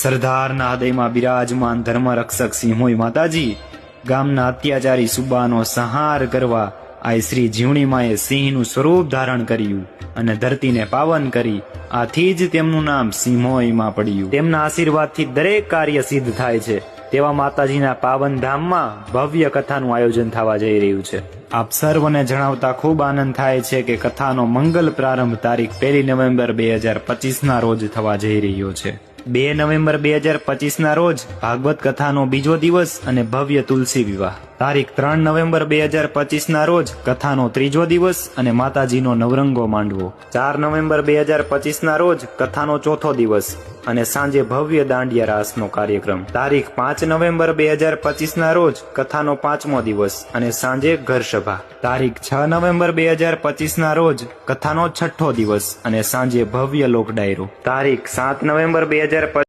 સરદારના હૃદયમાં બિરાજમાન ધર્મ રક્ષક સિંહોઈ માતાજી, ગામના અત્યાચારી સુબાનો સંહાર કરવા આ શ્રી જીવણીમાએ સિંહનું સ્વરૂપ ધારણ કર્યું અને ધરતીને પાવન કરી. આથી જ તેમનું નામ સિંહોઈમાં પડ્યું. તેમના આશીર્વાદથી દરેક કાર્ય સિદ્ધ થાય છે. તેવા માતાજીના પાવન ધામમાં ભવ્ય કથાનું આયોજન થવા જઈ રહ્યું છે. આપ સર્વને જણાવતા ખૂબ આનંદ થાય છે કે કથાનો મંગલ પ્રારંભ તારીખ પહેલી નવેમ્બર બે હજાર પચીસના રોજ થવા જઈ રહ્યો છે. બે નવેમ્બર બે હજાર પચીસના રોજ ભાગવત કથાનો બીજો દિવસ અને ભવ્ય તુલસી વિવાહ. તારીખ ત્રણ નવેમ્બર બે હજાર પચીસના રોજ કથાનો ત્રીજો દિવસ અને માતાજીનો નવરંગો માંડવો. ચાર નવેમ્બર બે હજાર પચીસના રોજ કથાનો ચોથો દિવસ. અને સાંજે ભવ્ય દાંડિયા રાસનો કાર્યક્રમ. તારીખ પાંચ નવેમ્બર બે હજાર પચીસના રોજ કથાનો પાંચમો દિવસ અને સાંજે ઘર સભા તારીખ છ નવેમ્બર બે હજાર પચીસના રોજ કથાનો છઠ્ઠો દિવસ અને સાંજે ભવ્ય લોક ડાયરો તારીખ સાત નવેમ્બર બે હજાર